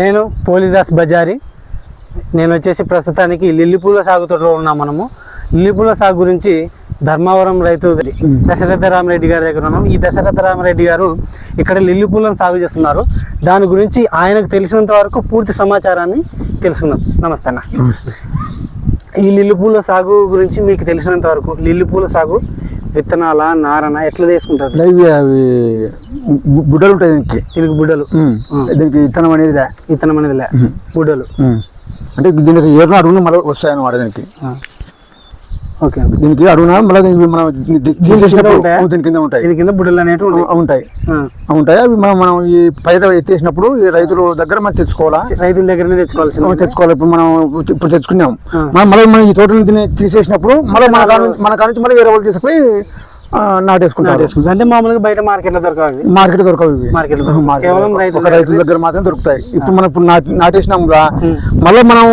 నేను పోలిదాస్ బజారి. నేను వచ్చేసి ప్రస్తుతానికి లిల్లీ పూల సాగు తోటలో ఉన్నాం మనము. లిల్లీ పూల సాగు గురించి ధర్మవరం రైతు దశరథ రామరెడ్డి గారి దగ్గర ఉన్నాం. ఈ దశరథ రామరెడ్డి గారు ఇక్కడ లిల్లీ పూలను సాగు చేస్తున్నారు. దాని గురించి ఆయనకు తెలిసినంత వరకు పూర్తి సమాచారాన్ని తెలుసుకుందాం. నమస్తే అన్న. ఈ లిల్లీ పూల సాగు గురించి మీకు తెలిసినంత వరకు లిల్లీ పూల సాగు విత్తనాల నారన ఎట్లా తీసుకుంటారు లైవ్ అవి బుడ్డలు ఉంటాయి దీనికి దీనికి బుడ్డలు. దీనికి విత్తనం అనేది లే. విత్తనం అనేది లే బుడ్డలు. అంటే దీనికి ఏరున అడుగున మళ్ళీ వస్తాయన్నమాట దీనికి. ఓకే దీనికి అడుగున? మళ్ళీ దీనికి మనం తీసేసినప్పుడు? దీని కింద ఉంటాయి? దీని కింద బుడ్డలు అనేవి ఉంటాయి. ఉంటాయి. అవి మనం మనం ఈ పైన ఎత్తేసినప్పుడు ఈ రైతుల దగ్గర మనం తెచ్చుకోవాలా? రైతుల దగ్గరనే తెచ్చుకోవాలి. ఇప్పుడు మనం ఇప్పుడు తెచ్చుకున్నాం. మనం మళ్ళీ మనం ఈ తోటను తీసేసినప్పుడు మళ్ళీ మన మన కాడ నుంచి మళ్ళీ వేరే వాళ్ళు తీసుకుపోయి నాటేసుకుంటారు. నాటేసుకుంటాం. అంటే మామూలుగా బయట మార్కెట్లో దొరకవు మార్కెట్ దొరకవు ఇవి. మార్కెట్ కేవలం ఒక రైతుల దగ్గర మాత్రం దొరుకుతాయి. ఇప్పుడు మనం ఇప్పుడు నాటి- నాటేసినాం మళ్ళీ మనం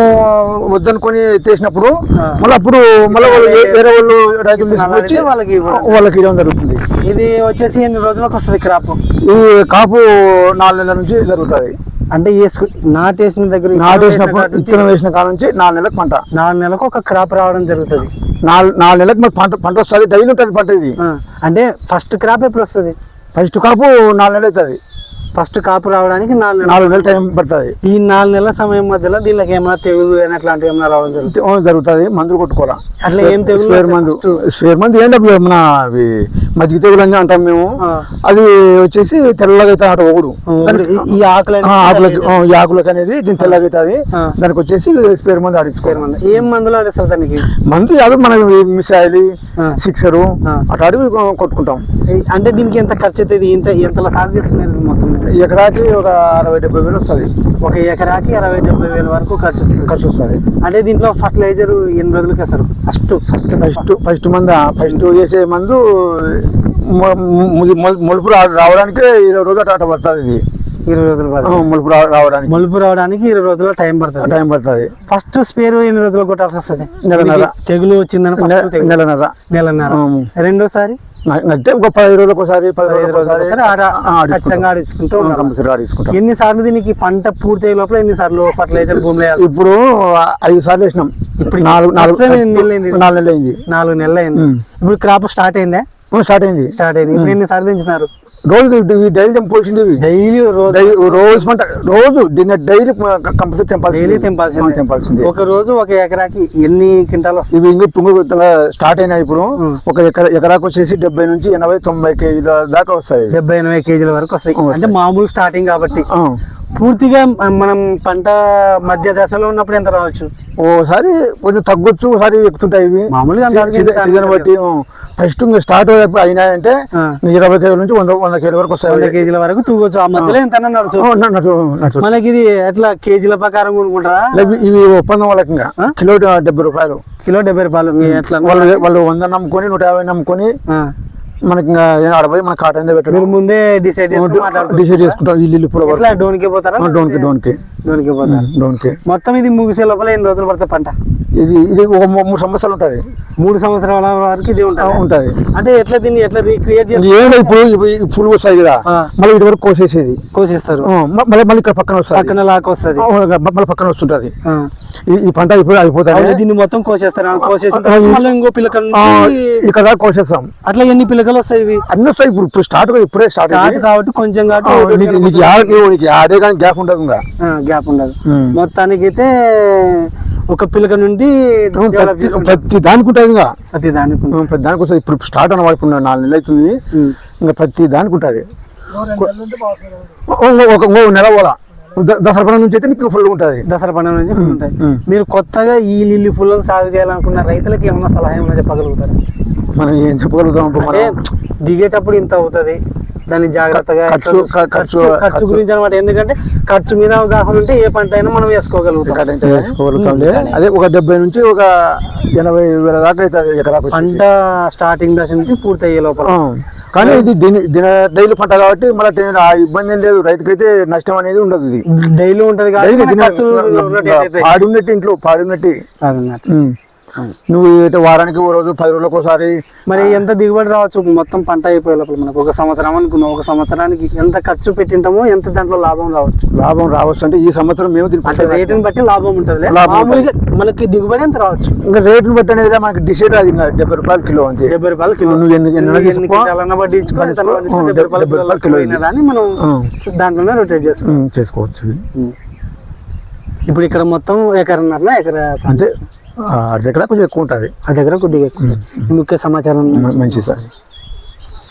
వద్దనుకొని ఎత్తేసినప్పుడు. మళ్ళీ అప్పుడు మళ్ళీ వాళ్ళు వేరే వాళ్ళు రైతులు తీసుకొచ్చి వాళ్ళకి. వాళ్ళకి ఇవ్వడం జరుగుతుంది. ఇది వచ్చేసి ఎన్ని రోజులకు వస్తుంది క్రాప్? ఈ కాపు నాలుగు నెలల నుంచి జరుగుతుంది. అంటే నాటేసిన దగ్గర నాటేసినప్పుడు విత్తనం వేసిన కాడ నుంచి నాలుగు నెలలకు పంట. నాలుగు నెలలకు ఒక క్రాప్ రావడం జరుగుతుంది. నాలుగు నాలుగు నెలలకు మనకు పంట పంట వస్తుంది డైలీ ఉంటుంది పంట ఇది. అంటే ఫస్ట్ క్రాప్ ఎప్పుడు వస్తుంది? ఫస్ట్ కాపు నాలుగు నెలలు అవుతుంది. ఫస్ట్ కాపు రావడానికి నాలుగు నాలుగు నెలలు టైం పడుతుంది. ఈ నాలుగు నెలల సమయం మధ్యలో దీనికి ఏమైనా తెగులు అట్లాంటివి ఏమైనా రావడం జరుగుతుంది? జరుగుతుంది. మందులు కొట్టుకోవాలా అట్లా ఏం తెగులు స్పేర్ మందు. స్పేర్ మందు ఏంటి అప్పుడు మన అవి మజ్జిగ తెగులు అని అంటాం మేము. అది వచ్చేసి తెల్లగా అవుతుంది అటు ఒకడు. ఈ- ఆకులు ఈ ఆకులకి అనేది దీని తెల్లగా అవుతుంది ఆ. దానికి వచ్చేసి స్పేర్ మందు ఆడించుకోవాలి. మందు. ఏం మందులు ఆడేస్తారు దానికి? మందు యాదు మనం మిసైల్. సిక్సరు. అటు అడివి కొట్టుకుంటాం. అంటే దీనికి ఎంత ఖర్చు అవుతుంది ఇంత ఎంతలా సాగు చేస్తున్నది మొత్తం? ఎకరాకి ఒక అరవై డెబ్బై వేలు వస్తుంది. ఒక ఎకరాకి అరవై డెబ్బై వేల వరకు ఖర్చు వస్తుంది ఖర్చు వస్తుంది అంటే దీంట్లో ఫర్టిలైజర్ ఎన్ని రోజులకి వేస్తారు? First first. ఫస్ట్ ఫస్ట్ మందు? ఫస్ట్ చేసే మందు మొలుపు రావడానికి ఇరవై రోజులు అటు అటు పడుతుంది ఇది. ఇరవై రోజులు మొలుపు రావడానికి. మలుపు రావడానికి ఇరవై రోజుల టైం పడుతుంది. టైం పడుతుంది. ఫస్ట్ స్పేర్ ఎన్ని రోజులు కొట్టాల్సి వస్తుంది? నెలన్నర. తెగులు వచ్చిందని first నె- తెగులు. నెలన్నర. నెలన్నర. ఉమ్. రెండోసారి? అంటే ఒక పదిహేను రోజులకు ఒకసారి పదిహేను రోజులు ఎన్ని సార్లు దీనికి పంట పూర్తి అయ్యే లోపల ఎన్ని సార్లు ఫర్టిలైజర్ భూమిలో వేయాలి? ఇప్పుడు ఐదు సార్లు వేసినాం. ఇప్పుడు నాలుగు నాలుగు నెలలు అయింది? నాలుగు నెలలు అయింది. నాలుగు నెలలు అయింది. ఇప్పుడు క్రాప్ స్టార్ట్ అయిందా? స్టార్ట్ అయింది. స్టార్ట్ అయింది. ఇప్పుడు ఎన్ని సార్లు రోజు డైలీ తెంపాల్సింది డైలీ రోజు రోజు పంట రోజు డిన్నర్ డైలీ కంపల్సరీ తెంపాల్సింది. డైలీ తెంపాల్సిందే. తెంపాల్సింది. ఒక రోజు ఒక ఎకరాకి ఎన్ని క్వింటాలు వస్తాయి? ఇవి ఇంకా స్టార్ట్ అయినాయి ఇప్పుడు. ఒక ఎకరా ఎకరాకు వచ్చేసి డెబ్బై నుంచి ఎనభై తొంభై కేజీల దాకా వస్తాయి. డెబ్బై ఎనభై కేజీల వరకు వస్తాయి. అంటే మామూలు స్టార్టింగ్ కాబట్టి. పూర్తిగా మనం పంట మధ్య దశలో ఉన్నప్పుడు ఎంత రావచ్చు? ఓసారి కొంచెం తగ్గొచ్చు ఒకసారి ఎక్కుతుంటాయి ఇవి. మామూలుగా సీజన్- బట్టి ఫస్ట్ స్టార్ట్ అయినాయంటే. ఇరవై కేజీల నుంచి వంద వంద కేజీల వరకు వంద వస్తాయి కేజీల వరకు తూగొచ్చు. ఆ మధ్యలో ఎంత నడుచు. మనకి ఇది ఎట్లా కేజీల ప్రకారం కొనుక్కుంటారా? ఇవి ఒప్పందం వాళ్ళకి? కిలో డెబ్బై రూపాయలు. కిలో డెబ్బై రూపాయలు. ఎట్లా? వాళ్ళు వాళ్ళు వంద నమ్ముకొని నూట యాభై నమ్ముకొని. మనకి ఆడపోయి మన కాటన్ మీరు పెట్టడం. ముందే డిసైడ్ డిసైడ్ చేసుకుంటాం పూల ఎట్లా డోన్కి పోతారా? డోన్కి డోన్కి. డోన్కి పోతారు? డోన్కి. మొత్తం ఇది ముగిసే లోపల ఎన్ని రోజులు పడుతుంది పంట? ఇది ఇది ఒక మూడు సంవత్సరాలు ఉంటుంది. మూడు సంవత్సరాల వరకు ఇది ఉంటుంది. ఉంటుంది. అంటే ఎట్లా దీన్ని ఎట్లా రీక్రియేట్ ఏంటో ఇప్పుడు పూలు వస్తాయి కదా. మళ్ళీ ఇది వరకు కోసేసేది. కోసేస్తారు. మళ్ళీ మళ్ళీ ఇక్కడ పక్కన వస్తుంది. పక్కన లాక్ వస్తుంది. మళ్ళీ పక్కన వస్తుంటది. ఈ పంట అయిపోయి అయిపోతుంది దీన్ని మొత్తం కోసేస్తారు. ఇంకో పిల్లక ఆ, నుంచి ఇక్కడ కోసేస్తాం. అట్లా ఎన్ని పిల్లకలు వస్తాయి ఇవి? అన్ని వస్తాయి ఇప్పుడు ఇప్పుడు స్టార్ట్ ఇప్పుడే స్టార్ట్ స్టార్ట్ కాబట్టి కొంచెం కాబట్టి నీకు యాదే కానీ గ్యాప్ ఉండదు గ్యాప్ ఉండదు. మొత్తానికి అయితే ఒక పిల్లక నుండి ప్రతి దానికి ఉంటుంది ఇంకా ప్రతి దానికి ఉంటుంది. ప్రతి దానికి వస్తుంది ఇప్పుడు స్టార్ట్ అన్నవాడు ఇప్పుడు నాలుగు నెలలు అవుతుంది. ఇంకా ప్రతి దానికి ఉంటుంది ఒక నెల పోలా. దసరా పండుగ నుంచి అయితే నీకు ఫుల్ ఉంటుంది. దసరా పండుగ నుంచి ఉంటాయి. ఉమ్. మీరు కొత్తగా ఈ లిల్లీ పూలను సాగు చేయాలనుకున్న రైతులకు ఏమన్నా సలహా ఏమన్నా చెప్పగలుగుతారు? మనం ఏం చెప్పగలుగుతాం అంటే దిగేటప్పుడు ఇంత అవుతుంది. దాన్ని జాగ్రత్తగా ఖర్చు- ఖర్చు-. గురించి అనమాట ఎందుకంటే ఖర్చు మీద అవగాహన ఉంటే ఏ పంట అయినా మనం వేసుకోగలుగుతాం అదే ఒక డెబ్బై నుంచి ఒక ఎనభై వేల దాకా అవుతుంది. పంట స్టార్టింగ్ దశ నుంచి పూర్తి అయ్యే లోపల. కానీ ఇది దిన డైలీ పంట కాబట్టి మళ్ళీ ఆ ఇబ్బంది ఏం లేదు రైతుకైతే నష్టం అనేది ఉండదు ఇది డైలీ ఉంటది కాబట్టి డైలీ మన దిన ఖర్చులు rotate అవుతాయి. పాడి ఉన్నట్టు ఇంట్లో పాడి ఉన్నట్టు అదన్నమాట. ఉమ్. నువ్వు వారానికి ఓ రోజు పది రోజులకు ఒకసారి మరి ఎంత దిగుబడి రావచ్చు? మొత్తం పంట అయిపోయే లోపల మనకు ఒక సంవత్సరం అనుకున్నాం. ఒక సంవత్సరానికి ఎంత ఖర్చు పెట్టింటామో ఎంత దాంట్లో లాభం రావచ్చు? లాభం రావచ్చు అంటే ఈ సంవత్సరం మేము అంటే రేటుని బట్టి లాభం ఉంటుంది. మామూలుగా మనకి దిగుబడి ఎంత రావచ్చు? ఇంకా రేట్లు బట్టి అనేది మనకి డిసైడ్ అది డెబ్బై రూపాయలు కిలో అంతే. డెబ్బై రూపాయలు కిలో. నువ్వు ఎన్ని- రూపాయలు కిలో. అని మనం. దాంట్లోనే రొటేట్ చేసుకో ఉమ్, చేసుకోవచ్చు. ఇప్పుడు ఇక్కడ మొత్తం ఎకరన్నర ఎకర అంటే ఆ, అర్ధ ఎకరా కొంచెం ఎక్కువ ఉంటుంది. ఆ దగ్గర కొద్దిగా ఎక్కువ. ముఖ్య సమాచారం మంచి సార్.